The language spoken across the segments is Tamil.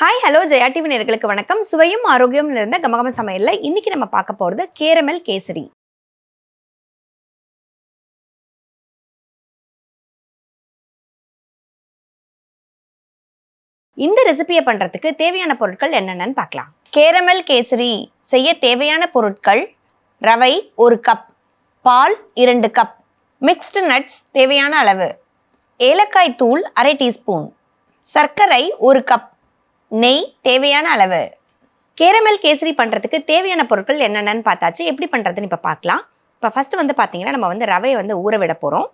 ஹாய் ஹலோ ஜெயா டிவி நேர்களுக்கு வணக்கம். சுவையும் ஆரோக்கியம் நிறைந்த கமகம சமையலில் இன்னைக்கு நம்ம பார்க்க போறது கேரமல் கேசரி. இந்த ரெசிபியை பண்றதுக்கு தேவையான பொருட்கள் என்னென்னு பார்க்கலாம். கேரமல் கேசரி செய்ய தேவையான பொருட்கள் ரவை ஒரு கப் பால் இரண்டு கப் மிக்ஸ்டு நட்ஸ் தேவையான அளவு ஏலக்காய் தூள் அரை டீஸ்பூன் சர்க்கரை ஒரு கப் நெய் தேவையான அளவு. கேரமல் கேசரி பண்ணுறதுக்கு தேவையான பொருட்கள் என்னென்னு பார்த்தாச்சு. எப்படி பண்ணுறதுன்னு இப்போ பார்க்கலாம். இப்போ ஃபஸ்ட்டு வந்து பார்த்தீங்கன்னா நம்ம வந்து ரவையை வந்து ஊற விட போகிறோம்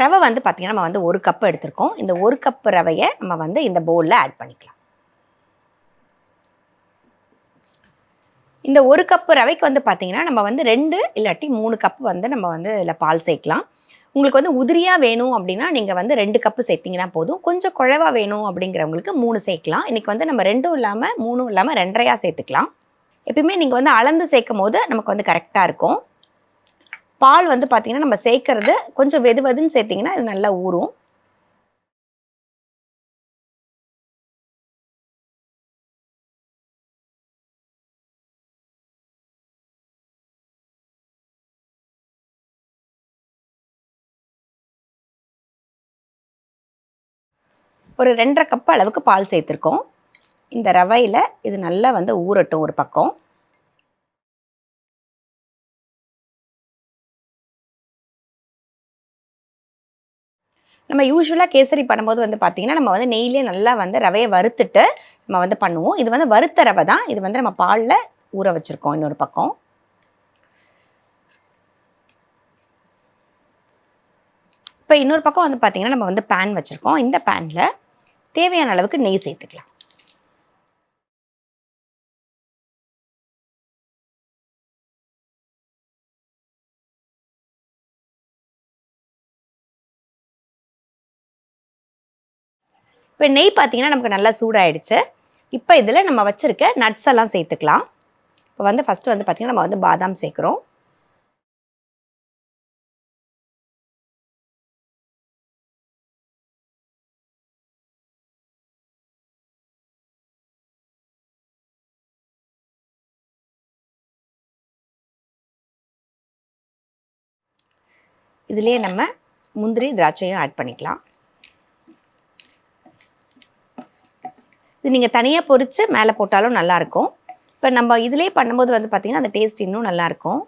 ரவை வந்து பார்த்திங்கன்னா நம்ம வந்து ஒரு கப் எடுத்திருக்கோம். இந்த ஒரு கப் ரவையை நம்ம வந்து இந்த பவுலில் ஆட் பண்ணிக்கலாம். இந்த ஒரு கப்பு ரவைக்கு வந்து பார்த்திங்கன்னா நம்ம வந்து ரெண்டு இல்லாட்டி மூணு கப் வந்து நம்ம வந்து இதில் பால் சேர்க்கலாம். உங்களுக்கு வந்து உதிரியாக வேணும் அப்படின்னா நீங்கள் வந்து ரெண்டு கப்பு சேர்த்திங்கன்னா போதும். கொஞ்சம் குழவா வேணும் அப்படிங்கிறவங்களுக்கு மூணு சேர்க்கலாம். இன்றைக்கி வந்து நம்ம ரெண்டும் இல்லாமல் மூணும் இல்லாமல் ரெண்டரையாக சேர்த்துக்கலாம். எப்பயுமே நீங்கள் வந்து அளந்து சேர்க்கும் போது நமக்கு வந்து கரெக்டாக இருக்கும். பால் வந்து பார்த்திங்கன்னா நம்ம சேர்க்கறது கொஞ்சம் வெது வெதுன்னு சேர்த்திங்கன்னா இது நல்லா ஊறும். ஒரு ரெண்டரை கப் அளவுக்கு பால் சேர்த்துருக்கோம். இந்த ரவையில் இது நல்லா வந்து ஊறட்டும் ஒரு பக்கம். நம்ம யூஸ்வலாக கேசரி பண்ணும்போது வந்து பார்த்திங்கன்னா நம்ம வந்து நெய்லேயே நல்லா வந்து ரவையை வறுத்துட்டு நம்ம வந்து பண்ணுவோம். இது வந்து வறுத்த ரவை தான். இது வந்து நம்ம பாலில் ஊற வச்சுருக்கோம் இன்னொரு பக்கம். இப்போ இன்னொரு பக்கம் வந்து பார்த்திங்கன்னா நம்ம வந்து பேன் வச்சுருக்கோம். இந்த பேனில் தேவையான அளவுக்கு நெய் சேர்த்துக்கலாம். இப்போ நெய் பார்த்தீங்கன்னா நமக்கு நல்லா சூடாயிடுச்சு. இப்போ இதில் நம்ம வச்சுருக்க நட்ஸ் எல்லாம் சேர்த்துக்கலாம். இப்போ வந்து ஃபஸ்ட்டு வந்து பார்த்திங்கன்னா நம்ம வந்து பாதாம் சேர்க்குறோம். இதுலேயே நம்ம முந்திரி திராட்சையும் ஆட் பண்ணிக்கலாம். இது நீங்கள் தனியாக பொறித்து மேலே போட்டாலும் நல்லாயிருக்கும் இப்போ நம்ம இதிலே பண்ணும்போது வந்து பார்த்திங்கன்னா அந்த டேஸ்ட் இன்னும் நல்லாயிருக்கும்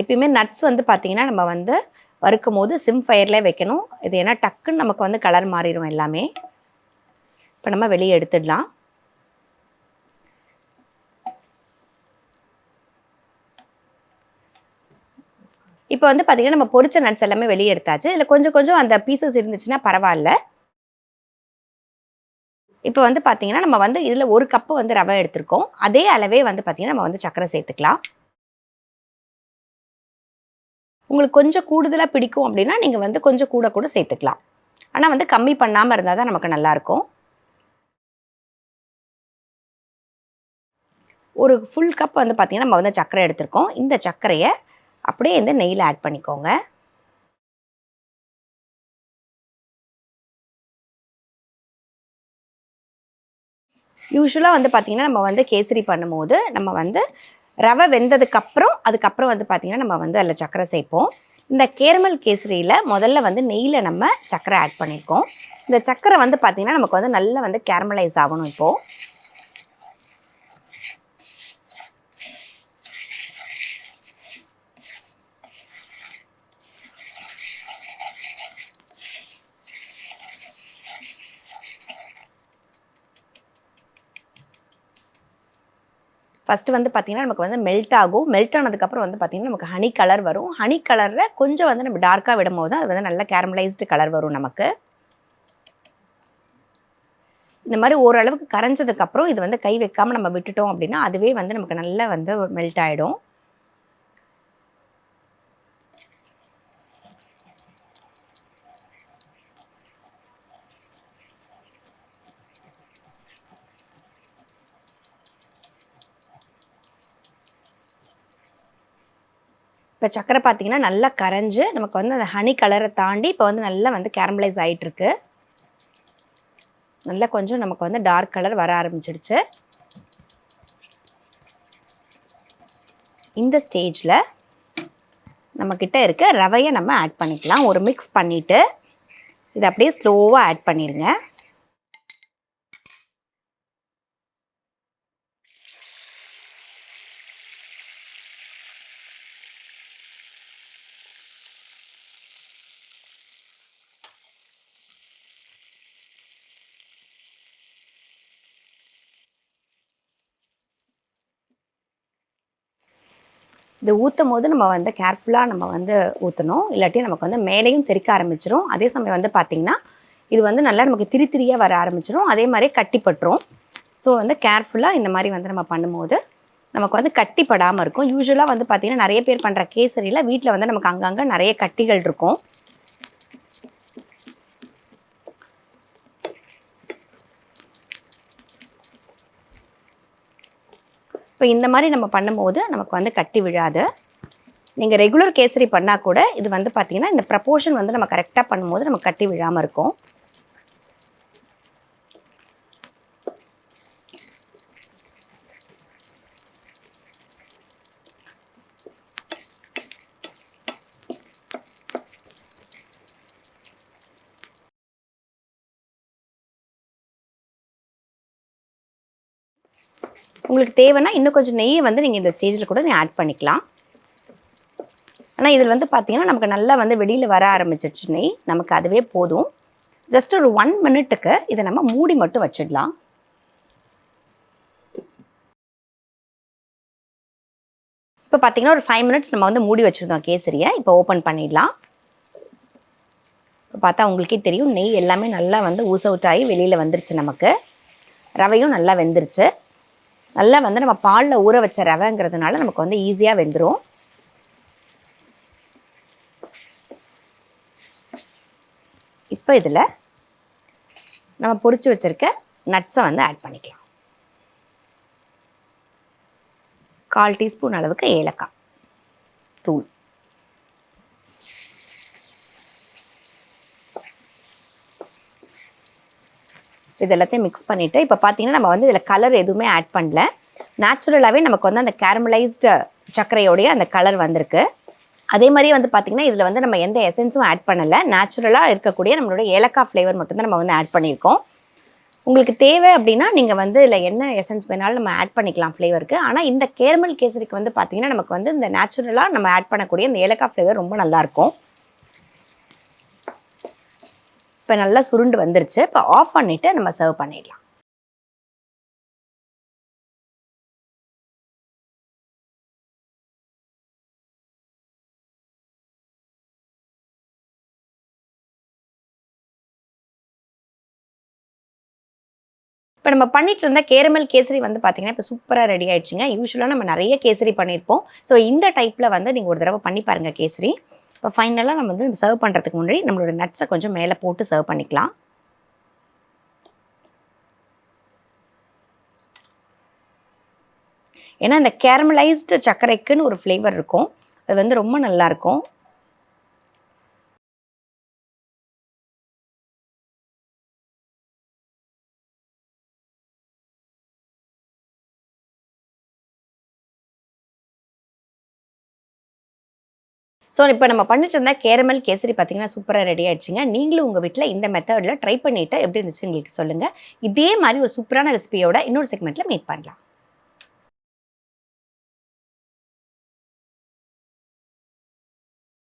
எப்பயுமே நட்ஸ் வந்து பார்த்திங்கன்னா நம்ம வந்து வறுக்கும் போது சிம் ஃபயரில் வைக்கணும். இது ஏன்னா டக்குன்னு நமக்கு வந்து கலர் மாறிடும் எல்லாமே. இப்போ நம்ம வெளியே எடுத்துடலாம். இப்போ வந்து பார்த்திங்கன்னா நம்ம பொரிச்ச நட்ஸ் எல்லாமே வெளியே எடுத்தாச்சு. இதில் கொஞ்சம் கொஞ்சம் அந்த பீசஸ் இருந்துச்சுன்னா பரவாயில்ல. இப்போ வந்து பார்த்திங்கன்னா நம்ம வந்து இதில் ஒரு கப்பு வந்து ரவை எடுத்திருக்கோம். அதே அளவே வந்து பார்த்திங்கன்னா நம்ம வந்து சர்க்கரை சேர்த்துக்கலாம். உங்களுக்கு கொஞ்சம் கூடுதலாக பிடிக்கும் அப்படின்னா நீங்கள் வந்து கொஞ்சம் கூட கூட சேர்த்துக்கலாம். ஆனால் வந்து கம்மி பண்ணாமல் இருந்தால் தான் நமக்கு நல்லாயிருக்கும் ஒரு ஃபுல் கப் வந்து பார்த்திங்கன்னா நம்ம வந்து சர்க்கரை எடுத்திருக்கோம். இந்த சர்க்கரையை அப்படியே இந்த நெய்யில் ஆட் பண்ணிக்கோங்க. யூஸ்வலாக வந்து பார்த்திங்கன்னா நம்ம வந்து கேசரி பண்ணும்போது நம்ம வந்து ரவை வெந்ததுக்கப்புறம் அதுக்கப்புறம் வந்து பார்த்திங்கன்னா நம்ம வந்து அதில் சர்க்கரை சேர்ப்போம். இந்த கேரமல் கேசரியில் முதல்ல வந்து நெய்யில் நம்ம சர்க்கரை ஆட் பண்ணியிருக்கோம் இந்த சர்க்கரை வந்து பார்த்திங்கன்னா நமக்கு வந்து நல்லா வந்து கேரமலைஸ் ஆகணும் இப்போது ஃபஸ்ட்டு வந்து பார்த்திங்கன்னா நமக்கு வந்து மெல்ட் ஆகும். மெல்ட் ஆனதுக்கப்புறம் வந்து பார்த்திங்கன்னா நமக்கு ஹனி கலர் வரும். ஹனி கலரில் கொஞ்சம் வந்து நம்ம டார்க்காக விடும் போது அது வந்து நல்லா கேரமலைஸ்டு கலர் வரும் நமக்கு. இந்த மாதிரி ஓரளவுக்கு கரைஞ்சதுக்கப்புறம் இது வந்து கை வைக்காமல் நம்ம விட்டுட்டோம் அப்படின்னா அதுவே வந்து நமக்கு நல்லா வந்து மெல்ட் ஆகிடும் இப்போ சக்கரை பார்த்திங்கன்னா நல்லா கரைஞ்சு நமக்கு வந்து அந்த ஹனி கலரை தாண்டி இப்போ வந்து நல்லா வந்து கேரமலைஸ் ஆகிட்டுருக்கு நல்லா கொஞ்சம் நமக்கு வந்து டார்க் கலர் வர ஆரம்பிச்சிடுச்சு. இந்த ஸ்டேஜில் நம்மக்கிட்ட இருக்க ரவையை நம்ம ஆட் பண்ணிக்கலாம். ஒரு மிக்ஸ் பண்ணிவிட்டு இதை அப்படியே ஸ்லோவாக ஆட் பண்ணிடுங்க இது ஊற்றும் போது நம்ம வந்து கேர்ஃபுல்லாக நம்ம வந்து ஊற்றணும் இல்லாட்டி நமக்கு வந்து மேலேயும் தெறிக்க ஆரம்பிச்சிடும் அதே சமயம் வந்து பார்த்திங்கன்னா இது வந்து நல்லா நமக்கு திரி திரியாக வர ஆரம்பிச்சிடும் அதே மாதிரி கட்டிப்பட்டுரும். ஸோ வந்து கேர்ஃபுல்லாக இந்த மாதிரி வந்து நம்ம பண்ணும்போது நமக்கு வந்து கட்டிப்படாமல் இருக்கும். யூஸ்வலாக வந்து பார்த்திங்கன்னா நிறைய பேர் பண்ணுற கேசரியில் வீட்டில் வந்து நமக்கு அங்கங்கே நிறைய கட்டிகள் இருக்கும். இப்போ இந்த மாதிரி நம்ம பண்ணும்போது நமக்கு வந்து கட்டி விழாது. நீங்கள் ரெகுலர் கேசரி பண்ணால் கூட இது வந்து பார்த்திங்கன்னா இந்த ப்ரப்போர்ஷன் வந்து நம்ம கரெக்டாக பண்ணும்போது நமக்கு கட்டி விழாமல் இருக்கும். உங்களுக்கு தேவைன்னா இன்னும் கொஞ்சம் நெய்யை வந்து நீங்கள் இந்த ஸ்டேஜில் கூட நீ ஆட் பண்ணிக்கலாம். ஆனால் இதில் வந்து பார்த்தீங்கன்னா நமக்கு நல்லா வந்து வெளியில் வர ஆரம்பிச்சிச்சு நெய். நமக்கு அதுவே போதும். ஜஸ்ட் ஒரு ஒன் மினிட்டுக்கு இதை நம்ம மூடி மட்டும் வச்சிடலாம். இப்போ பார்த்தீங்கன்னா ஒரு ஃபைவ் மினிட்ஸ் நம்ம வந்து மூடி வச்சுருந்தோம் கேசரியை. இப்போ ஓப்பன் பண்ணிடலாம். இப்போ பார்த்தா உங்களுக்கே தெரியும் நெய் எல்லாமே நல்லா வந்து ஊச வெளியில் வந்துருச்சு நமக்கு. ரவையும் நல்லா வெந்துருச்சு. நல்லா வந்து நம்ம பாலில் ஊற வச்ச ரவைங்கிறதுனால நமக்கு வந்து ஈஸியாக வெந்துடும் இப்போ இதில் நம்ம பொரிச்சு வச்சிருக்க நட்ஸை வந்து ஆட் பண்ணிக்கலாம். கால் டீஸ்பூன் அளவுக்கு ஏலக்காய் தூள். இது எல்லாத்தையும் மிக்ஸ் பண்ணிவிட்டு இப்போ பார்த்தீங்கன்னா நம்ம வந்து இதில் கலர் எதுவுமே ஆட் பண்ணல. நேச்சுரலாகவே நமக்கு வந்து அந்த கேரமலைஸ்டு சர்க்கரையோடைய அந்த கலர் வந்திருக்கு. அதே மாதிரி வந்து பார்த்திங்கன்னா இதில் வந்து நம்ம எந்த எசன்ஸும் ஆட் பண்ணலை. நேச்சுரலாக இருக்கக்கூடிய நம்மளோட ஏலக்காய் ஃப்ளேவர் மட்டும்தான் நம்ம வந்து ஆட் பண்ணியிருக்கோம். உங்களுக்கு தேவை அப்படின்னா நீங்கள் வந்து இதில் என்ன எசன்ஸ் வேணாலும் நம்ம ஆட் பண்ணிக்கலாம் ஃப்ளேவருக்கு ஆனால் இந்த கேரமல் கேசரிக்கு வந்து பார்த்திங்கன்னா நமக்கு வந்து இந்த நேச்சுரலாக நம்ம ஆட் பண்ணக்கூடிய இந்த ஏலக்காய் ஃப்ளேவர் ரொம்ப நல்லாயிருக்கும் இப்போ நல்லா சுருண்டு வந்துருச்சு. இப்போ ஆஃப் பண்ணிவிட்டு நம்ம சர்வ் பண்ணிடலாம். இப்போ நம்ம பண்ணிட்டு இருந்த கேரமல் கேசரி வந்து பார்த்தீங்கன்னா இப்போ சூப்பராக ரெடி ஆயிடுச்சுங்க. யூஸ்வலாக நம்ம நிறைய கேசரி பண்ணியிருப்போம் ஸோ இந்த டைப்பில் வந்து நீங்கள் ஒரு தடவை பண்ணி பாருங்கள் கேசரி. இப்போ ஃபைனலாக நம்ம வந்து சர்வ் பண்ணுறதுக்கு முன்னாடி நம்மளோட நட்ஸை கொஞ்சம் மேலே போட்டு சர்வ் பண்ணிக்கலாம். ஏன்னா இந்த கேரமலைஸ்டு சர்க்கரைக்குன்னு ஒரு ஃப்ளேவர் இருக்கும். அது வந்து ரொம்ப நல்லாயிருக்கும் ஸோ இப்போ நம்ம பண்ணிட்டு இருந்தால் கேரமல் கேசரி பார்த்தீங்கன்னா சூப்பராக ரெடி ஆயிடுச்சுங்க. நீங்களும் உங்கள் வீட்டில் இந்த மெத்தடில் ட்ரை பண்ணிவிட்டு எப்படி இருந்துச்சு உங்களுக்கு சொல்லுங்கள் இதே மாதிரி ஒரு சூப்பரான ரெசிபியோட இன்னொரு செக்மெண்ட்டில் மீட் பண்ணலாம்.